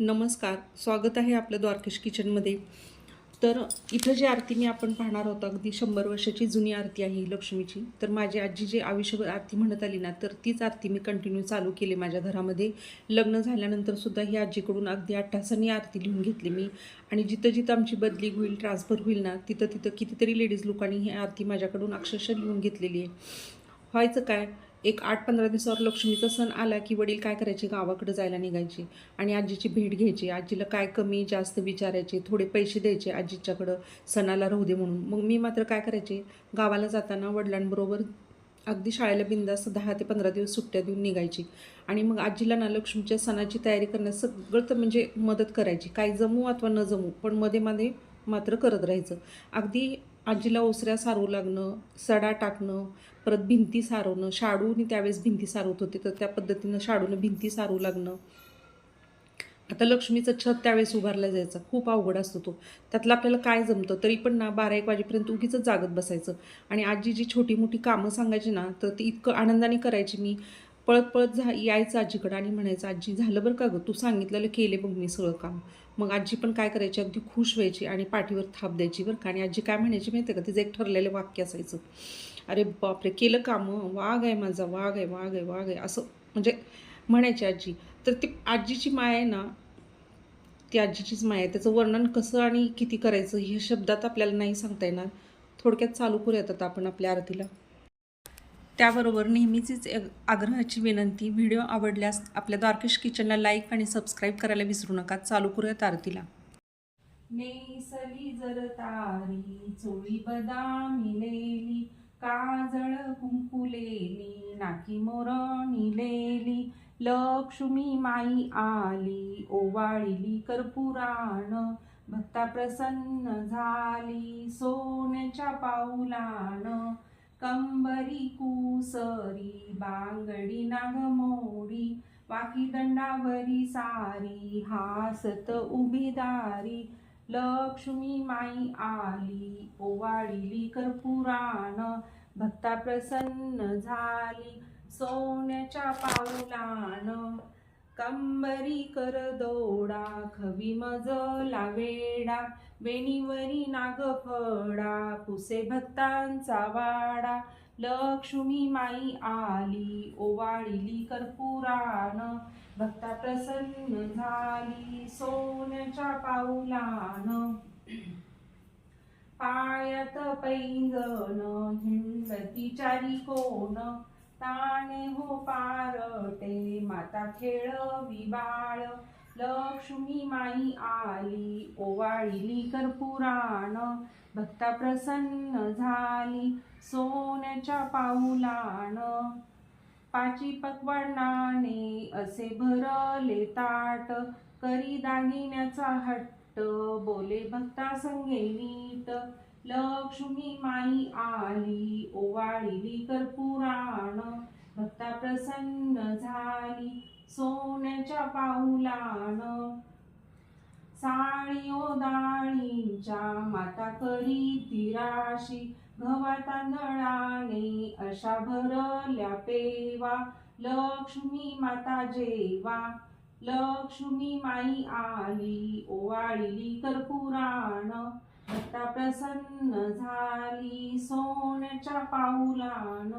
नमस्कार स्वागत आहे आपलं द्वारकेश किचनमध्ये. तर इथं जी आरती मी आपण पाहणार होतो अगदी शंभर वर्षाची जुनी आरती आहे लक्ष्मीची. तर माझी आजी जी आयुष्यभर आरती म्हणत आली ना तर तीच आरती मी कंटिन्यू चालू केली माझ्या घरामध्ये. लग्न झाल्यानंतर सुद्धा ही आजीकडून अगदी आठ तासांनी आरती लिहून घेतली मी. आणि जिथं जिथं आमची बदली होईल ट्रान्सफर होईल ना तिथं तिथं कितीतरी लेडीज लोकांनी ही आरती माझ्याकडून अक्षरशः लिहून घेतलेली आहे. व्हायचं काय? एक आठ पंधरा दिवसावर लक्ष्मीचा सण आला की वडील काय करायचे? गावाकडे जायला निघायचे आणि आजीची भेट घ्यायची. आजीला काय कमी जास्त विचारायचे? थोडे पैसे द्यायचे आजीच्याकडं. सणाला राहू दे म्हणून. मग मी मात्र काय करायचे? गावाला जाताना वडिलांबरोबर अगदी शाळेला बिंदास्त दहा ते पंधरा दिवस सुट्ट्या देऊन निघायची. आणि मग आजीला ना लक्ष्मीच्या सणाची तयारी करण्यास सगळं तर म्हणजे मदत करायची. काय जमू अथवा न जमू पण मध्ये मध्ये मात्र करत राहायचं. अगदी आजीला ओसऱ्या सारवू लागणं सडा टाकणं परत भिंती सारवणं. शाडूनी त्यावेळेस भिंती सारवत होते तर त्या पद्धतीनं शाडूनं भिंती सारू लागणं. आता लक्ष्मीचं छत त्यावेळेस उभारलं जायचं. खूप अवघड असतो तो. त्यातलं आपल्याला काय जमतं? तरी पण ना बारा एक वाजेपर्यंत उगीच जागत बसायचं. आणि आजी जी छोटी मोठी कामं सांगायची ना तर ती इतकं आनंदाने करायची मी. पळत पळत झा यायचं आजीकडं आणि म्हणायचं आजी झालं बरं का गं? तू सांगितलेलं केले बघ मी सगळं काम. मग आजी पण काय करायची? अगदी खुश व्हायची आणि पाठीवर थाप द्यायची बरं का. आणि आजी काय म्हणायची माहिती आहे का? तिचं एक ठरलेलं वाक्य असायचं. अरे बापरे! केलं कामं? वाघ आहे माझा वाघ आहे वाघ आहे वाघ आहे. असं म्हणजे म्हणायची आजी. तर ती आजीची माय आहे ना ती आजीचीच माय आहे. त्याचं वर्णन कसं आणि किती करायचं हे शब्दात आपल्याला नाही सांगता येणार. थोडक्यात चालू करूयात आता आपण आपल्या आरतीला. त्याबरोबर नेहमीचीच आग्रहाची विनंती व्हिडिओ आवडल्यास आपल्या द्वारकेश किचनला लाईक आणि सबस्क्राईब करायला विसरू नका. चालू करूयात आरतीला नेसली जर तारी चोळी बदामिलेली काजळ कुंकुलेली नाकी मोरणिलेली लक्ष्मी माई आली ओवाळिली कर्पुराण भक्ता प्रसन्न झाली सोन्याच्या पाऊलानं कंबरी कुसरी बांगडी नागमोडी वाकी दंडावरी सारी हासत उभी दारी लक्ष्मी माई आली ओवाळिली कर्पुराण भक्ता प्रसन्न झाली सोन्याच्या पाऊलान कंबरी कर दोडा खवी मज लावेडा वेणीवरी नागफडा पुसे भक्तांचा वाडा. लक्ष्मी माई आली ओवाळिली कर्पुराण भक्ता प्रसन्न झाली सोन्याच्या पाऊलान. पायात पैंजण हिंडती चारी कोण. ताणे हो पारटे माता खेळ विबाळ लक्ष्मी माई आली ओवाळिली कर्पुराण भक्ता प्रसन्न झाली सोन्याच्या पाऊलान. पाची पक्वानाने असे भरले ताट. करी दागिन्याचा हट्ट बोले भक्ता संगे नीट. लक्ष्मी माई आली ओवाळिली कर्पुराण भक्ता प्रसन्न झाली सोन्याच्या पाऊलान साळीओ दाळींच्या माता करी तिराशी घवा तांदळाने अशा भरल्या पेवा. लक्ष्मी माता जेवा लक्ष्मी माई आली ओवाळिली कर्पुराण आता प्रसन्न झाली सोन्याच्या पाऊलान.